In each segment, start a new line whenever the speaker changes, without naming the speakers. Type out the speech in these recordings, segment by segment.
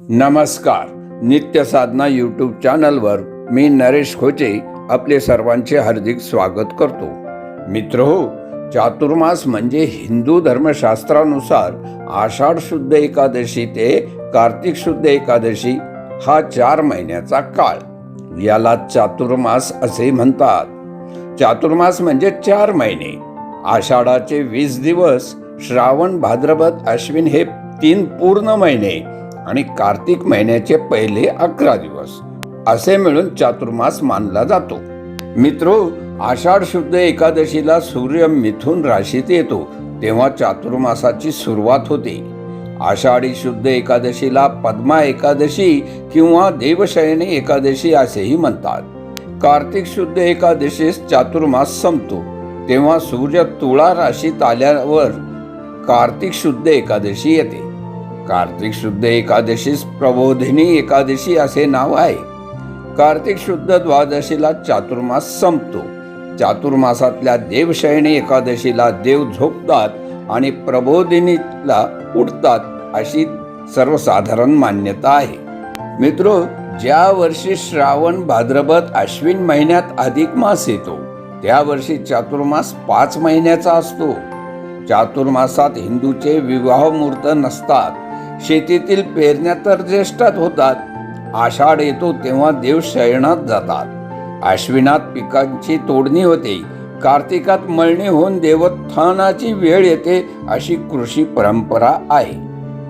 नमस्कार. नित्य साधना यूट्यूब चॅनलवर मी नरेश खोचे आपले सर्वांचे हार्दिक स्वागत करतो. मित्र हो चातुर्मास म्हणजे हिंदू धर्मशास्त्रानुसार आषाढ शुद्ध एकादशी ते कार्तिक शुद्ध एकादशी हा चार महिन्याचा काळ. याला चातुर्मास असे म्हणतात. चातुर्मास म्हणजे चार महिने. आषाढाचे वीस दिवस श्रावण भाद्रपद अश्विन हे तीन पूर्ण महिने. आणि कार्तिक महिन्याचे पहिले अकरा दिवस असे मिळून चातुर्मास मानला जातो. मित्रो आषाढ शुद्ध एकादशीला सूर्य मिथुन राशीत येतो तेव्हा चातुर्मासाची सुरुवात होते. आषाढी शुद्ध एकादशीला पद्मा एकादशी किंवा देवशयनी एकादशी असेही म्हणतात. कार्तिक शुद्ध एकादशीस चातुर्मास संपतो तेव्हा सूर्य तुळा राशीत आल्यावर कार्तिक शुद्ध एकादशी येते. कार्तिक शुद्ध एकादशीस प्रबोधिनी एकादशी असे नाव आहे. कार्तिक शुद्ध द्वादशीला चातुर्मास संपतो. चातुर्मासातल्या देवशयनी एकादशीला देव झोपतात आणि प्रबोधिनीला उठतात अशी सर्वसाधारण मान्यता आहे. मित्रो ज्या वर्षी श्रावण भाद्रपद अश्विन महिन्यात अधिक मास येतो त्या वर्षी चातुर्मास पाच महिन्याचा असतो. चातुर्मासात हिंदूचे विवाह मुहूर्त नसतात. शेतीतील पेरण्या तर ज्येष्ठात होतात. आषाढ येतो तेव्हा देव शयनात जातात. आश्विनात पिकांची तोडणी होते. कार्तिकात मळणी होऊन देवोत्थानाची वेळ येते अशी कृषी परंपरा आहे.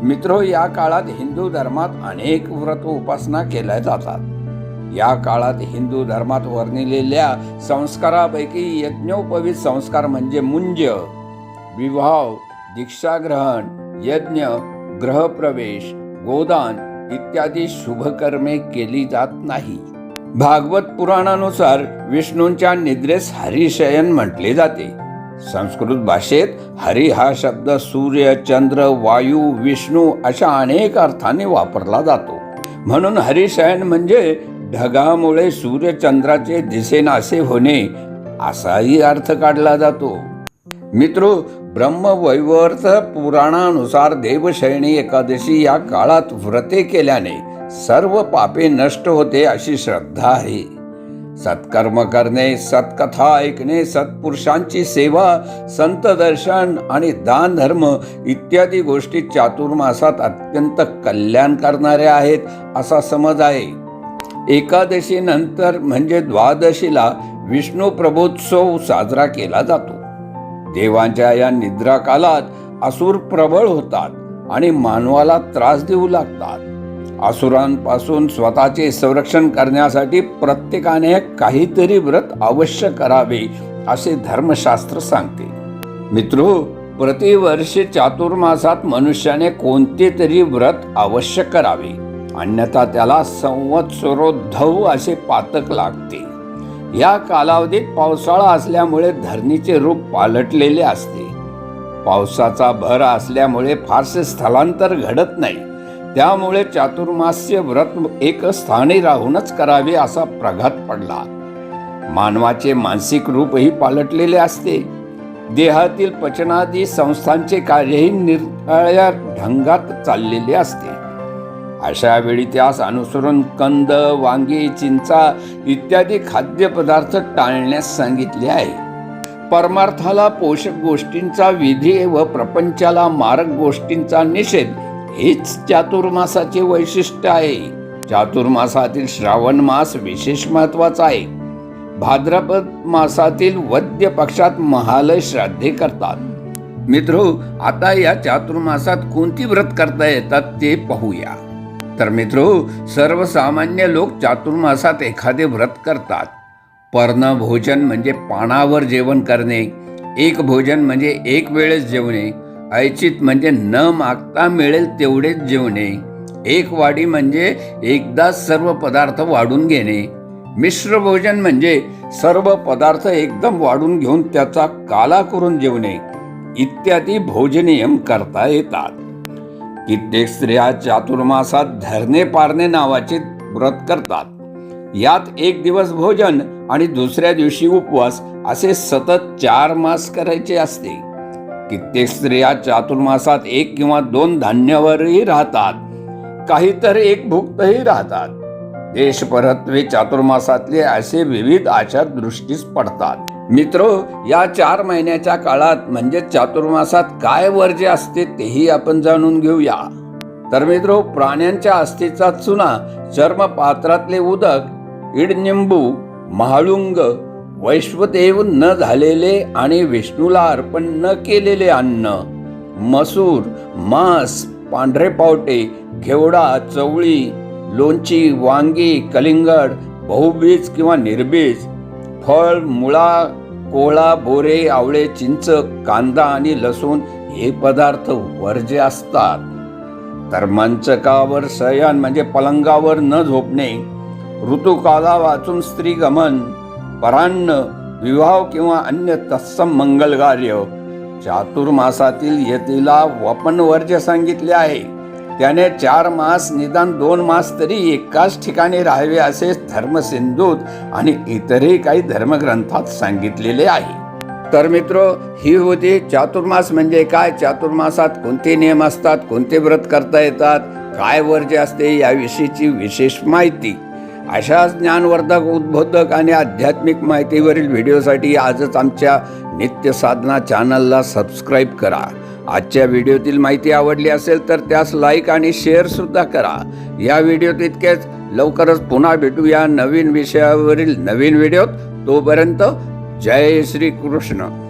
मित्रो या काळात हिंदू धर्मात अनेक व्रत उपासना केल्या जातात. या काळात हिंदू धर्मात वर्णिलेल्या संस्कारापैकी यज्ञोपवीत संस्कार म्हणजे मुंज विवाह दीक्षाग्रहण यज्ञ ग्रहप्रवेश गोदान इत्यादी शुभकर्मे केली जात नाही. भागवत पुराणानुसार विष्णूंच्या निद्रेस हरिशयन म्हटले जाते. संस्कृत भाषेत हरी हा शब्द सूर्य चंद्र वायू विष्णू अशा अनेक अर्थाने वापरला जातो. म्हणून हरिशयन म्हणजे ढगामुळे सूर्यचंद्राचे दिसेनासे होणे असाही अर्थ काढला जातो. मित्र ब्रह्मवैवर्त पुराणानुसार देवशयनी एकादशी या काळात व्रते केल्याने सर्व पापे नष्ट होते अशी श्रद्धा आहे. सत्कर्म करणे सत्कथा ऐकणे सत्पुरुषांची सेवा संत दर्शन आणि दान धर्म इत्यादी गोष्टी चातुर्मासात अत्यंत कल्याण करणाऱ्या आहेत असा समज आहे. एकादशी नंतर म्हणजे द्वादशीला विष्णू प्रबोत्सव साजरा केला जातो. देवांच्या या निद्रा कालात असुर प्रबळ होतात आणि मानवाला त्रास देऊ लागतात. असुरांपासून स्वतःचे संरक्षण करण्यासाठी प्रत्येकाने काहीतरी व्रत अवश्य करावे असे धर्मशास्त्र सांगते. मित्रो प्रतिवर्षी चातुर्मासात मनुष्याने कोणते तरी व्रत अवश्य करावे अन्यथा त्याला संवत्सरोद्धव असे पातक लागते. या कालावधीत पावसाळा असल्यामुळे धरणीचे रूप पालटलेले असते. पावसाचा भर असल्यामुळे फारसे स्थलांतर घडत नाही. त्यामुळे चातुर्मास्य व्रत एक स्थानी राहूनच करावे असा प्रघात पडला. मानवाचे मानसिक रूपही पालटलेले असते. देहातील पचनादी संस्थांचे कार्यही निरनिराळ्या ढंगात चाललेले असते. अशा वेळी त्यास अनुसरून कंद वांगी चिंचा इत्यादी खाद्यपदार्थ टाळण्यास सांगितले आहे. परमार्थाला पोषक गोष्टींचा विधी व प्रपंचाला मारक गोष्टींचा निषेध हेच चातुर्मासाचे वैशिष्ट्य आहे. चातुर्मासातील श्रावण मास विशेष महत्त्वाचा आहे. भाद्रपद मासातील वद्य पक्षात महालय श्राद्धे करतात. मित्रो आता या चातुर्मासात कोणती व्रत करता येतात ते पाहूया. तर मित्रो सर्वसामान्य लोक चातुर्मासात एखादे व्रत करतात. पर्ण भोजन म्हणजे पानावर जेवण करणे एक भोजन म्हणजे एक वेळेस जेवणे ऐचित म्हणजे न मागता मिळेल तेवढेच जेवणे एक वाढी म्हणजे एकदा सर्व पदार्थ वाढून घेणे. मिश्र भोजन म्हणजे सर्व पदार्थ एकदम वाढून घेऊन त्याचा काला करून जेवणे इत्यादी भोजनियम करता येतात. कित्येक स्त्रिया चातुर्मासात धरणे पारणे नावाचे व्रत करतात. यात एक दिवस भोजन आणि दुसऱ्या दिवशी उपवास असे सतत चार मास करायचे असते. कित्येक स्त्रिया चातुर्मासात एक किंवा दोन धान्यावरही राहतात. काही तर एक भुक्तही राहतात. देश परत्वे चातुर्मासातले असे विविध आचार दृष्टीस पडतात. मित्र या चार महिन्याच्या काळात म्हणजे चातुर्मासात काय वर्जे असते तेही आपण जाणून घेऊया. तर मित्र प्राण्यांच्या अस्थीचा चुना चर्म पात्रातले उदक इडनिंबू महाळुंग वैश्वदेव न झालेले आणि विष्णूला अर्पण न केलेले अन्न मसूर मांस पांढरे पावटे घेवडा चवळी लोणची वांगी कलिंगड बहुबीज किंवा निर्बीज फळ मुळा कोळा बोरे आवळे चिंच कांदा आणि लसूण हे पदार्थ वर्ज्य असतात. तर मंचकावर शयन म्हणजे पलंगावर न झोपणे ऋतुकाला वाचून स्त्रीगमन परान्न विवाह किंवा अन्य तत्सम मंगलकार्य चातुर्मासातील यतीला वपन वर्ज्य सांगितले आहे. त्याने चार मास निदान दोन मास तरी एकाच ठिकाणी राहावे असे धर्मसिंधूत आणि इतरही काही धर्मग्रंथात सांगितलेले आहे. तर मित्र ही होती चातुर्मास म्हणजे काय? चातुर्मासात कोणते नियम असतात? कोणते व्रत करता येतात? काय वर्जे असते? याविषयीची विशेष माहिती. अशाच ज्ञानवर्धक उद्बोधक आणि आध्यात्मिक माहितीवरील व्हिडिओसाठी आजच आमच्या नित्य साधना चॅनलला सबस्क्राईब करा. आजच्या व्हिडिओतील माहिती आवडली असेल तर त्यास लाईक आणि शेअर सुद्धा करा. या व्हिडिओत इतकेच. लवकरच पुन्हा भेटूया नवीन विषयावरील नवीन व्हिडिओत. तोपर्यंत जय श्री कृष्ण